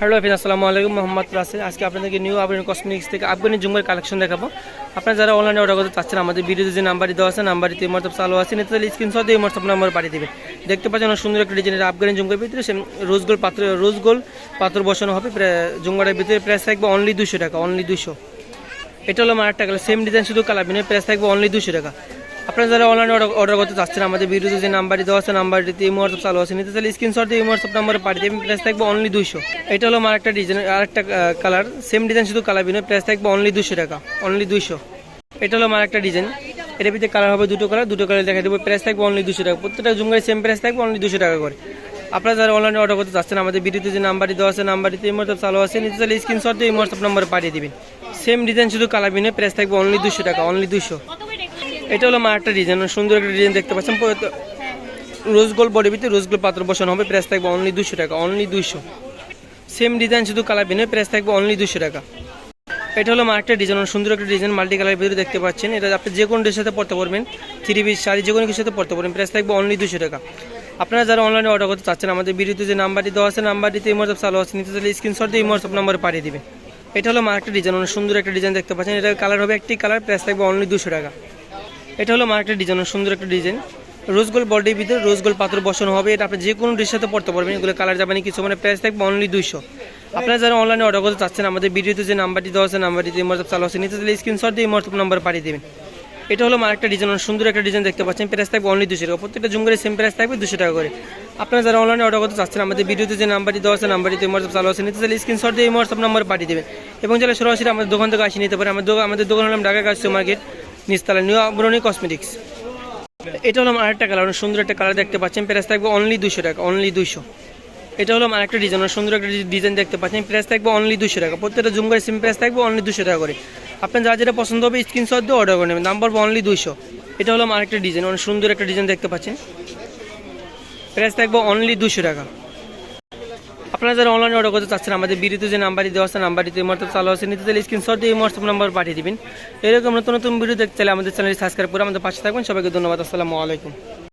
Hello হাফিজ আসসালামু আলাইকুম। মোহাম্মদ রাসেল। আজকে আপনাদেরকে নিউ আবরিন কসমেটিক্স থেকে আফগানি জুমের কালেকশন দেখাবো। আপনারা যারা অনলাইনে অর্ডার করতে চাচ্ছেন, আমাদের ভিডিওতে যে নাম্বারটি দেওয়া আছে নাম্বারটি মতলব চালু আছে। নিতে চাইলে স্ক্রিনশট দিয়ে হোয়াটসঅ্যাপ নাম্বার পাঠিয়ে দেবে দেখতে পাচ্ছেন অনেক সুন্দর একটা ডিজাইনের আফগানি জুমকার ভিতরে সে রোজ গোল পাত্র রোজ গোল পাথর বসানো হবে। জুমকারের ভিতরে প্রাইস থাকবে অনলি দুশো টাকা অনলি দুশো এটা হলো আমার কালার সেম ডিজাইন শুধু কালার বিনের প্রাইস থাকবে অনলি দুশো টাকা। আপনারা যারা অনলাইনে অর্ডার করতে চাচ্ছেন, আমাদের ভিডিওতে যে নাম্বারটি দেওয়া আছে নাম্বারটিতে এই হোয়াটসঅ্যাপ চালু আছে। নিতে চাইলে স্ক্রিনশট দিয়ে হোয়াটসঅ্যাপ নাম্বারে পাঠিয়ে দেবেন। প্রাইস থাকবে অনলি দুশো এটা হলো আমার একটা ডিজাইন আর একটা কালার সেম ডিজাইন শুধু কালার বিনের প্রাইস থাকবে অনলি দুশো টাকা। অনলি দুশো এটা হলো আমার একটা ডিজাইন এটার ভিতরে কালার হবে দুটো কালার দুটো কালার দেখা দেবো। প্রাইস থাকবে অনলি দুশো টাকা। প্রত্যেকটা জুমগাড়ি সেম প্রাইস থাকবে অনলি দুশো টাকা করে। আপনারা যারা অনলাইনে অর্ডার করতে চাচ্ছেন, আমাদের ভিডিওতে যে নাম্বারটি দেওয়া আছে নাম্বারটিতে এই হোয়াটসঅ্যাপ চালু আছে। নিতে চাইলে স্ক্রিনশট দিয়ে হোয়াটসঅ্যাপ নাম্বারে পাঠিয়ে দিবেন। সেম ডিজাইন শুধু কালার বিনের প্রাইস থাকবে অনলি দুশো টাকা। অনলি দুশো এটা হলো আমার একটা ডিজাইন সুন্দর একটা ডিজাইন দেখতে পাচ্ছেন। রোজ গোল বডি ভিতরে রোজ গোল পাত্র বসানো হবে প্রাইস থাকবে অনলি দুশো টাকা অনলি দুশো সেম ডিজাইন শুধু কালার বিনে প্রাইস থাকবে অনলি দুশো টাকা। এটা হলো আমার একটা ডিজাইন সুন্দর একটা ডিজাইন মাল্টি কালার ভিতরে দেখতে পাচ্ছেন। এটা আপনি যে কোনো ড্রেসের সাথে পড়তে পারবেন থ্রি পিস শাড়ি যে কোনো কিছুর সাথে পড়তে পারবেন প্রাইস থাকবে অনলি দুশো টাকা। আপনারা যারা অনলাইনে অর্ডার করতে চাচ্ছেন, আমাদের ভিডিওতে যে নাম্বারটি দেওয়া আছে নাম্বারটিতে ইমোটসঅ্যাপ চালু আছে, নিতে চাইলে স্ক্রিনশট দিয়ে ইমোটসঅ্যাপ নাম্বারে পাঠিয়ে দিবেন। এটা হলো আমার ডিজাইন অনেক সুন্দর একটা ডিজাইন দেখতে পাচ্ছেন। এটা কালার হবে একটি কালার প্রাইস থাকবে অনলি দুশো টাকা। এটা হলো আমার একটা ডিজাইন সুন্দর একটা ডিজাইন রোজ গোল বডির ভিতরে রোজ গোল পাথর বসানো হবে। এটা আপনি যে কোনো ড্রেসের সাথে পড়তে পারবেন। এগুলো কালার যাবে না কিছু মানে প্রাইস থাকবে অনলি দুইশো। আপনারা যারা অনলাইনে অর্ডার করতে চাচ্ছেন, আমাদের ভিডিওতে যে নাম্বারটি দেওয়া আছে, নাম্বারটিতে হোয়াটসঅ্যাপ চালু আছে। নিতে চাইলে স্ক্রিনশট দিয়ে হোয়াটসঅ্যাপ নাম্বার পাঠিয়ে দেবেন। এটা হলো আমার একটা ডিজাইন সুন্দর একটা ডিজাইন দেখতে পাচ্ছেন। প্রাইস থাকবে অনলি দুশো টাকা। প্রত্যেকটা জুম করে সেম প্রাইস থাকবে দুশো টাকা করে। আপনারা যারা অনলাইনে অর্ডার করতে চাচ্ছেন, আমাদের ভিডিওতে যে নাম্বারটি দেওয়া আছে, নাম্বারটিতে হোয়াটসঅ্যাপ চালু আছে। নিতে চাইলে স্ক্রিনশট দিয়ে হোয়াটসঅ্যাপ নাম্বার পাঠিয়ে দেবেন। এবং যারা সরাসরি আমাদের দোকান থেকে আসি নিতে পারে, আমাদের আমাদের দোকান হলাম ঢাকা কাজ মার্কেট নিস্তালা নিউ আবরণী কসমেটিক্স। এটা হলো আরেকটা কালার, অনেক সুন্দর একটা কালার দেখতে পাচ্ছেন। প্রাইস থাকবে অনলি দুশো টাকা অনলি দুশো এটা হলো আমার একটা ডিজাইন সুন্দর একটা ডিজাইন দেখতে পাচ্ছেন। প্রাইস থাকবে অনলি দুশো টাকা, প্রত্যেকটা জুম করে সিম প্রাইস থাকবে অনলি দুশো টাকা করে। আপনার যা যেটা পছন্দ হবে স্ক্রিনশট দিয়ে অর্ডার করে নেবেন। দাম পড়বে অনলি দুশো এটা হলো আমার একটা ডিজাইন অনেক সুন্দর একটা ডিজাইন দেখতে পাচ্ছেন। প্রাইস থাকবে অনলি দুশো টাকা। আপনারা যারা অনলাইনে অর্ডার করতে চাচ্ছেন, আমাদের বিরুদ্ধে যে নাম্বারটি দেওয়া আছে নাম্বারটি মতো চালু আছে, নিতে চাইলে স্ক্রিনশট দিয়ে হোয়াটসঅ্যাপ নাম্বার পাঠিয়ে দিবেন। এরকম নতুন নতুন ভিডিও দেখতে চাইলে আমাদের চ্যানেলটি সাবস্ক্রাইব করে আমাদের পাশে থাকবেন। সবাইকে ধন্যবাদ, আসসালামু আলাইকুম।